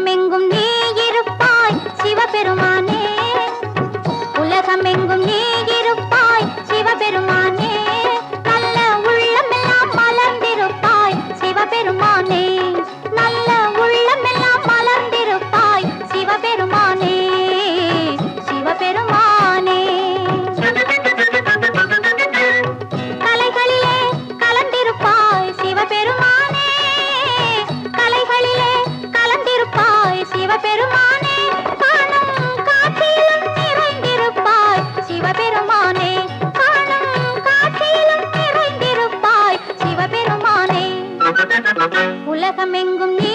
உலகமெங்கும் உலகமெங்கும் நீ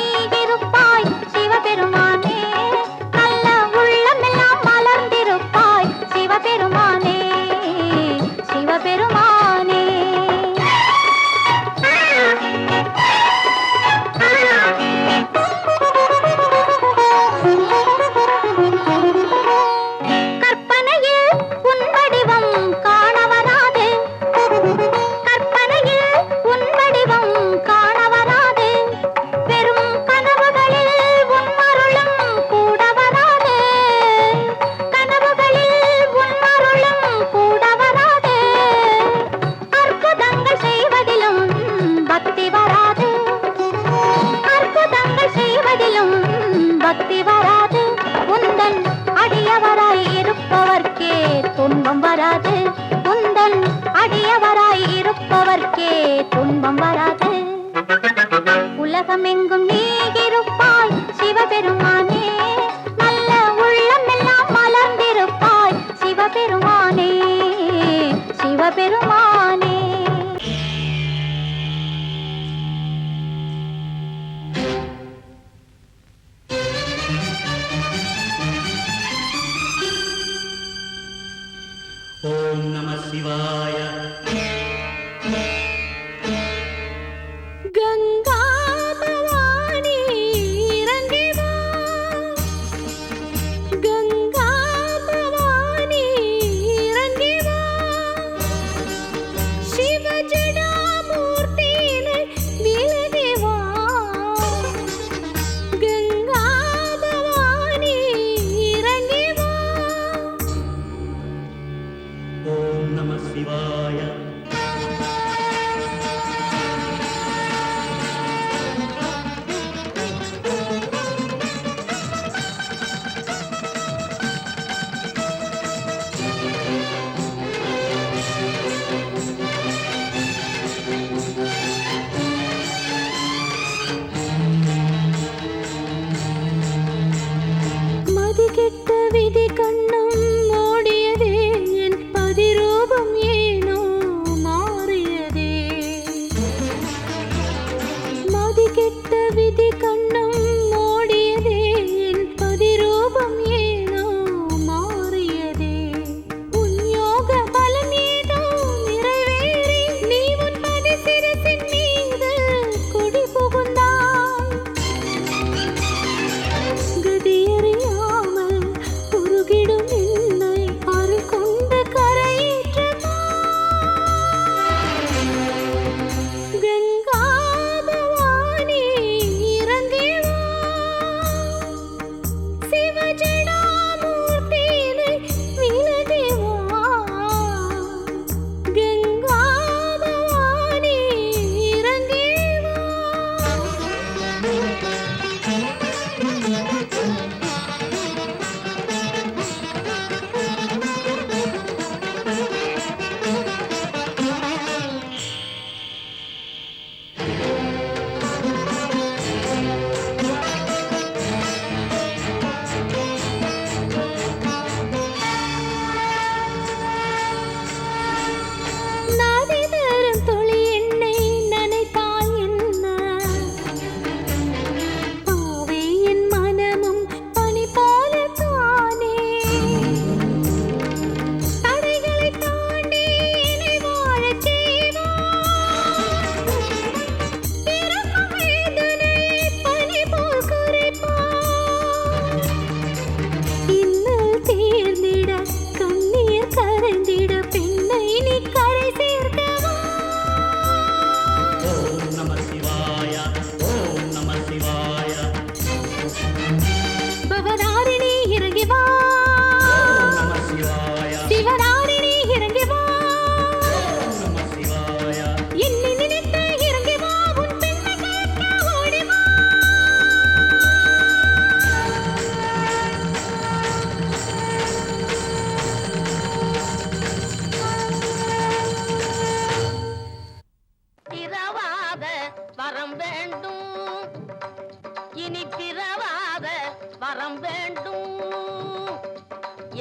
உலகமெங்கும் நீ இருப்பாய் சிவபெருமானே. நல்ல உள்ளம் எல்லாம் மலர்ந்திருப்பாய் சிவபெருமானே சிவபெருமானே. சிவாய. கங்க விதி கண்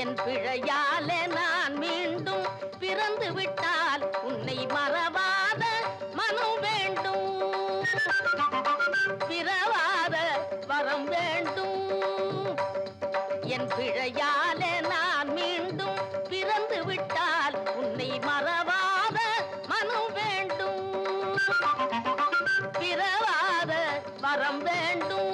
என் பிழையாலே நான் மீண்டும் பிறந்து விட்டால் உன்னை மறவாத மனம் வேண்டும். பிறவாத வரம் வேண்டும். என் பிழையாலே நான் மீண்டும் பிறந்து விட்டால் உன்னை மறவாத மனம் வேண்டும். பிறவாத வரம் வேண்டும்.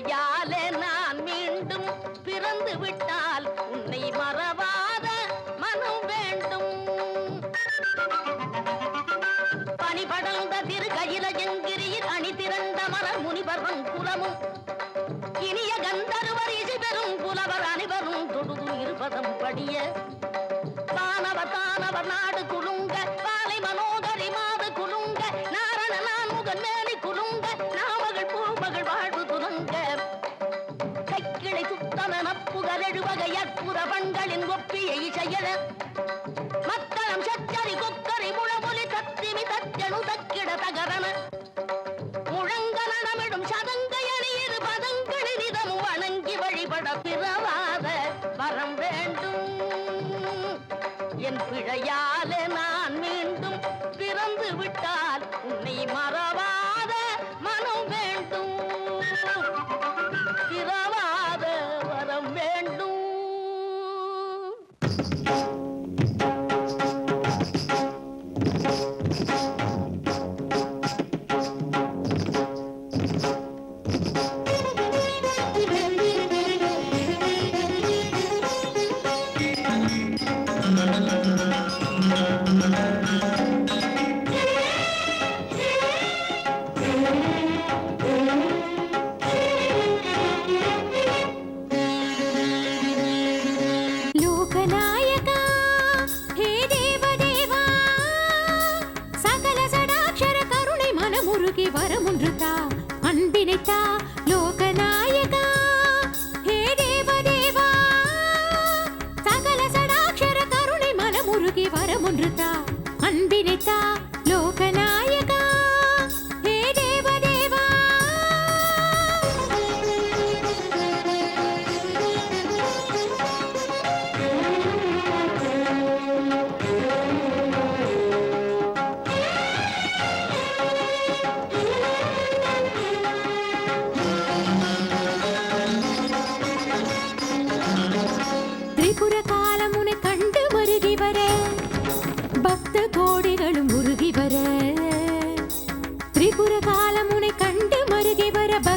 பிழையாலே நான் மீண்டும் பிறந்து விட்டால் உன்னை மறவாத மனம் வேண்டும். பனிபடர்ந்த திரு கையில எங்கிரியில் அணி திரண்ட மலர் முனிவரும் குலமும். இனிய கந்தருவர் இசை பெறும் புலவர் அனைவரும் தொடுது இருபதம் படிய. வானவர் தானவர் நாடு ஒப்பிய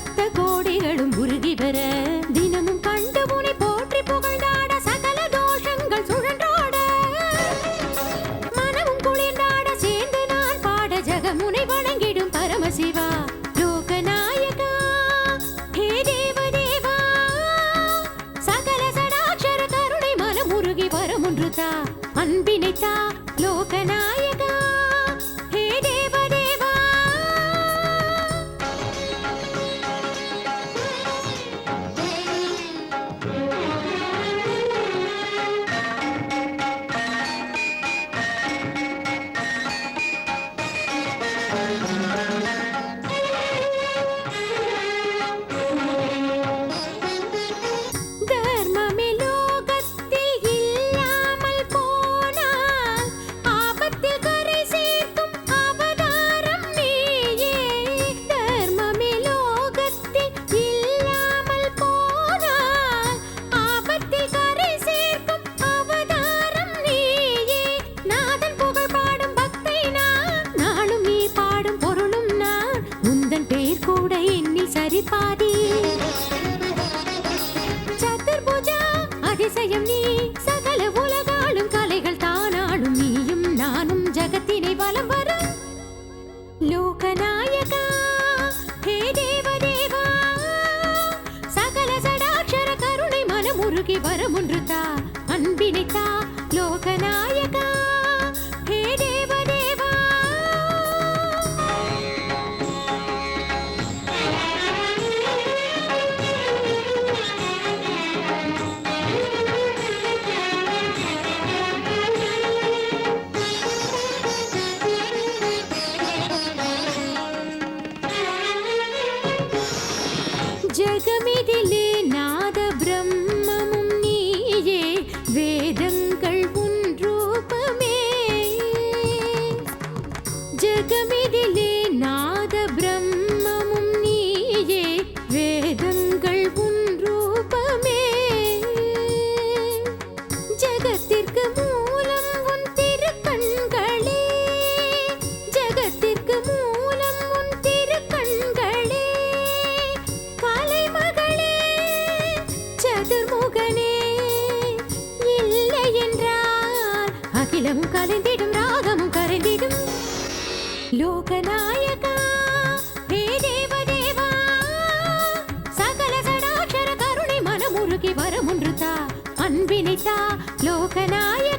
சப்த கோடிகளும் உருகி பெற தினமும் கண்டு முனை போற்றி புகழ்ந்தாட சகல தோஷங்கள் சுழன்றாட. மனமும் குளிர்ந்தாட சேர்ந்து நான் பாட ஜகமுனை வணங்கிடும் பரமசிவா. அன்பினைத்தா லோகநாயக. மனமுருகி வரமொன்று தா இளம் அகிலமும் கலைந்திடும் ராகமும் கரைந்திடும். லோகநாயகா ஹே தேவதேவா சகல சடாட்சர கருணை மனமுருகி வரமுன்றுதா அன்பினைத்தா அன்பினை